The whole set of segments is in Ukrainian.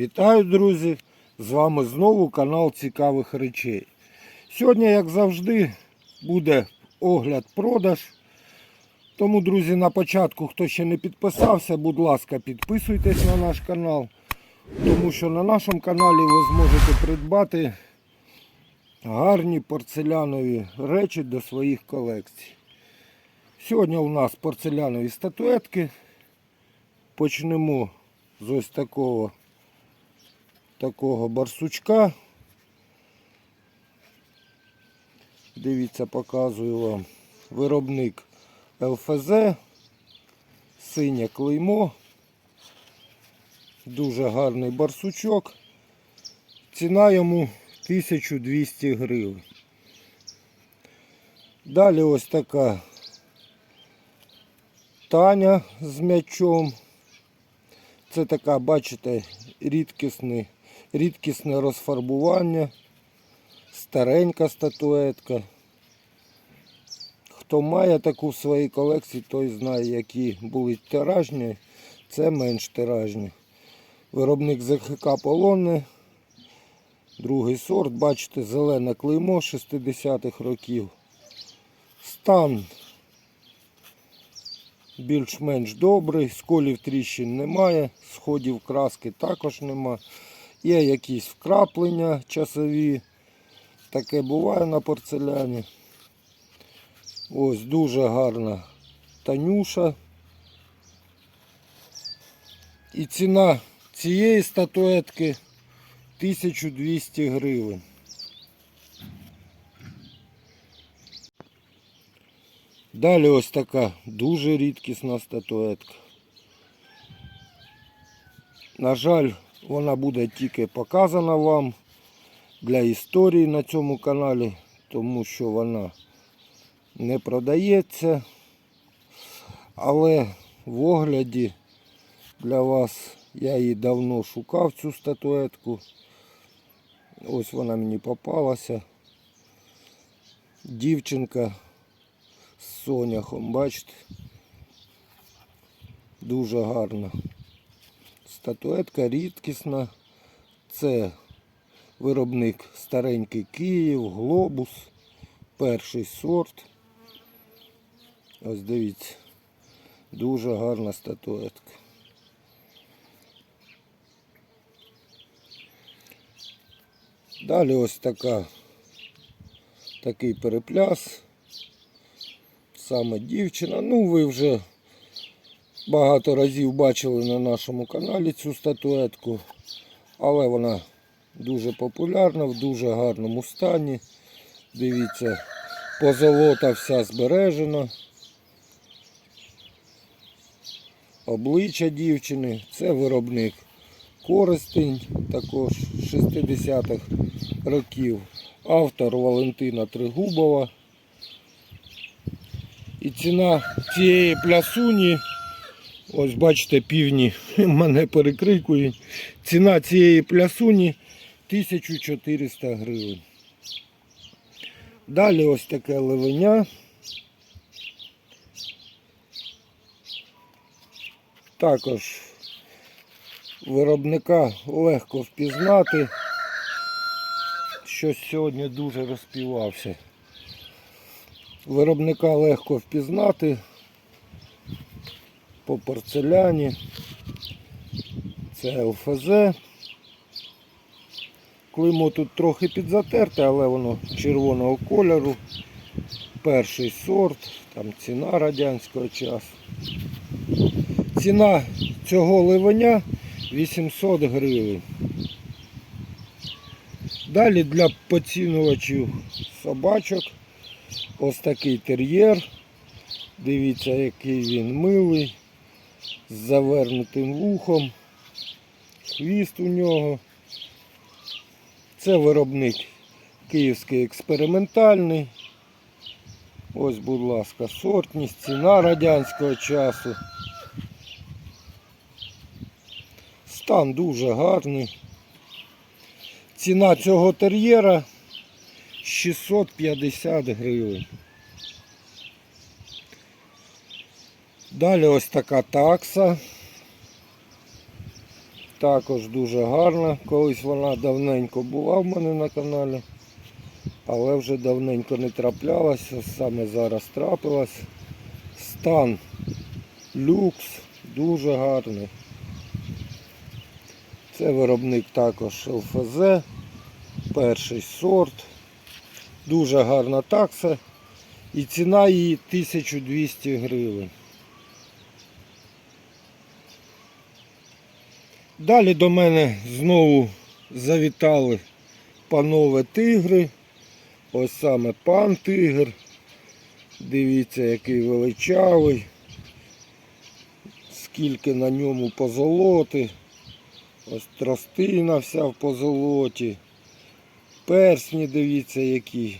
Вітаю, друзі! З вами знову канал Цікавих речей. Сьогодні, як завжди, буде огляд-продаж. Тому, друзі, на початку, хто ще не підписався, будь ласка, підписуйтесь на наш канал, тому що на нашому каналі ви зможете придбати гарні порцелянові речі до своїх колекцій. Сьогодні у нас порцелянові статуетки. Почнемо з ось такого такого барсучка. Дивіться, показую вам. Виробник ЛФЗ, синє клеймо. Дуже гарний барсучок. Ціна йому 1200 гривень. Далі ось така Таня з м'ячом. Це така, бачите, рідкісне, рідкісне розфарбування, старенька статуетка. Хто має таку в своїй колекції, той знає, які були тиражні, це менш тиражні. Виробник ЗХК Полонне, другий сорт, бачите, зелене клеймо 60-х років. Стан більш-менш добрий, сколів тріщин немає, сходів краски також нема. Є якісь вкраплення часові. Таке буває на порцеляні. Ось дуже гарна танюша. І ціна цієї статуетки 1200 гривень. Далі ось така дуже рідкісна статуетка. На жаль, вона буде тільки показана вам для історії на цьому каналі, тому що вона не продається. Але в огляді для вас я її давно шукав цю статуетку. Ось вона мені попалася. Дівчинка з соняхом, бачите? Дуже гарна. Статуетка рідкісна. Це виробник старенький Київ, глобус, перший сорт. Ось дивіться, дуже гарна статуетка. Далі ось така, такий перепляс саме дівчина. Ну, ви вже багато разів бачили на нашому каналі цю статуетку, але вона дуже популярна, в дуже гарному стані. Дивіться, позолота вся збережена. Обличчя дівчини, це виробник Коростень, також 60-х років. Автор Валентина Тригубова. І ціна цієї плясуні, ось бачите, півні мене перекрикують. Ціна цієї плясуні 1400 гривень. Далі ось таке ливеня. Також виробника легко впізнати. Щось сьогодні дуже розпівався. Виробника легко впізнати по порцеляні. Це ЛФЗ. Клеймо тут трохи підзатерте, але воно червоного кольору. Перший сорт, там ціна радянського часу. Ціна цього ливеня 800 гривень. Далі для поцінувачів собачок ось такий тер'єр. Дивіться, який він милий, з завернутим вухом, хвіст у нього. Це виробник київський експериментальний. Ось, будь ласка, сортність, ціна радянського часу. Стан дуже гарний. Ціна цього тер'єра 650 гривень. Далі ось така такса. Також дуже гарна. Колись вона давненько була в мене на каналі, але вже давненько не траплялася, саме зараз трапилась. Стан люкс, дуже гарний. Це виробник також ЛФЗ, перший сорт. Дуже гарна такса і ціна її 1200 гривень. Далі до мене знову завітали панове тигри. Ось саме пан тигр. Дивіться, який величавий. Скільки на ньому позолоти. Ось тростина вся в позолоті. Персні, дивіться, які.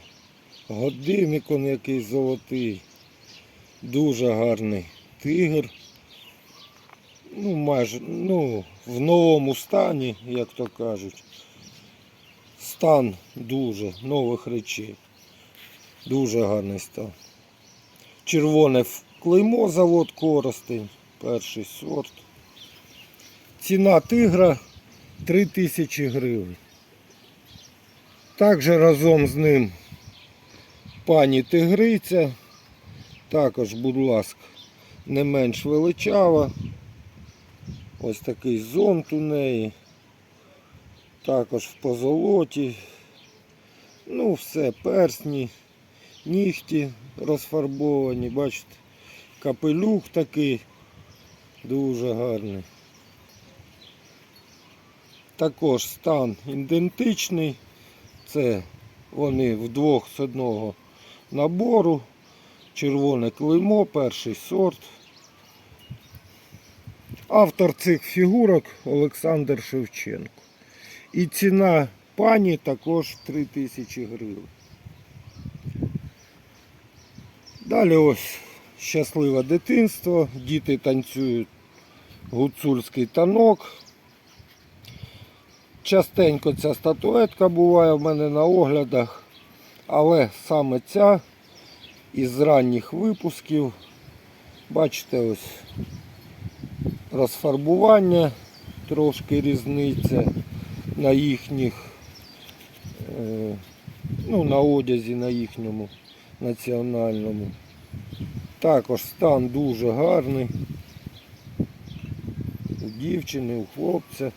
Годинник он який золотий. Дуже гарний тигр. Ну, майже, ну, в новому стані, як то кажуть. Стан дуже нових речей. Дуже гарний стан. Червоне клеймо завод Коростень. Перший сорт. Ціна тигра 3000 гривень. Також разом з ним пані тигриця. Також, будь ласка, не менш величава. Ось такий зонт у неї. Також в позолоті. Ну, все, персні, нігті розфарбовані, бачите, капелюх такий дуже гарний. Також стан ідентичний. Це вони вдвох з одного набору. Червоне клеймо, перший сорт. Автор цих фігурок Олександр Шевченко. І ціна пані також 3000 гривень. Далі ось щасливе дитинство. Діти танцюють гуцульський танок. Частенько ця статуетка буває в мене на оглядах, але саме ця із ранніх випусків, бачите, ось розфарбування, трошки різниця на їхніх, е, ну, на одязі на їхньому національному. Також стан дуже гарний. У дівчини, у хлопця.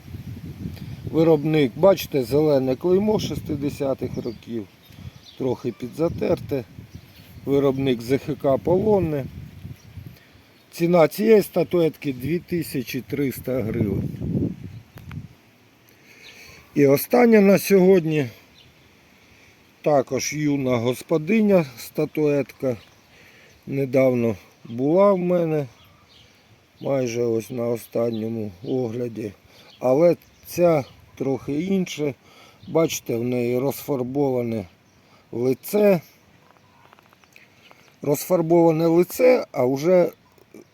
Виробник, бачите, зелене клеймо 60-х років, трохи підзатерте. Виробник ЗХК Полонне. Ціна цієї статуетки 2300 гривень. І остання на сьогодні також юна господиня статуетка. Недавно була в мене майже ось на останньому огляді. Але ця трохи інше. Бачите, в неї розфарбоване лице. Розфарбоване лице, а вже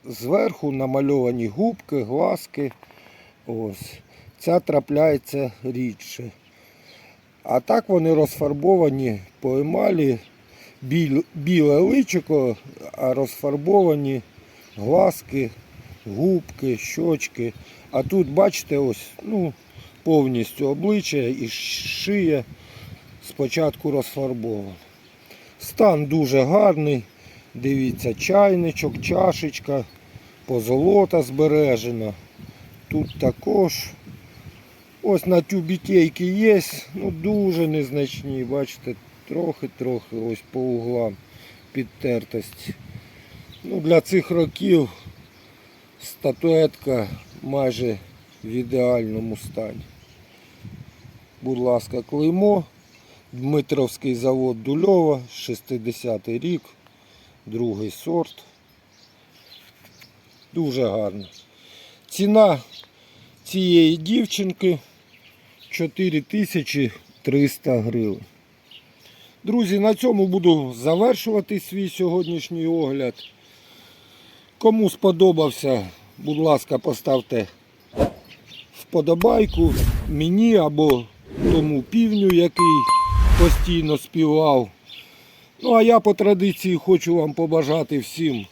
зверху намальовані губки, глазки. Ось. Ця трапляється рідше. А так вони розфарбовані по емалі, біле личико, а розфарбовані глазки, губки, щочки. А тут, бачите, ось ну, повністю обличчя і шия спочатку розфарбована. Стан дуже гарний. Дивіться, чайничок, чашечка, позолота збережена. Тут також. Ось на тюбітейки є, ну дуже незначні, бачите, трохи-трохи ось по углам підтертості. Ну, для цих років статуетка майже в ідеальному стані. Будь ласка, клеймо. Дмитровський завод Дульова, 60-й рік, другий сорт. Дуже гарно. Ціна цієї дівчинки 4300 гривень. Друзі, на цьому буду завершувати свій сьогоднішній огляд. Кому сподобався, будь ласка, поставте вподобайку мені або тому півню, який постійно співав. Ну а я по традиції хочу вам побажати всім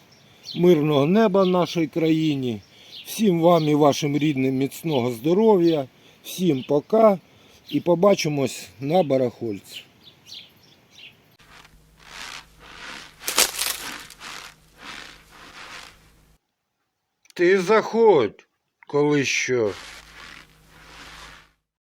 мирного неба в нашій країні, Всім вам і вашим рідним міцного здоров'я. Всім пока і побачимось на барахольці. Ти заходь, коли що.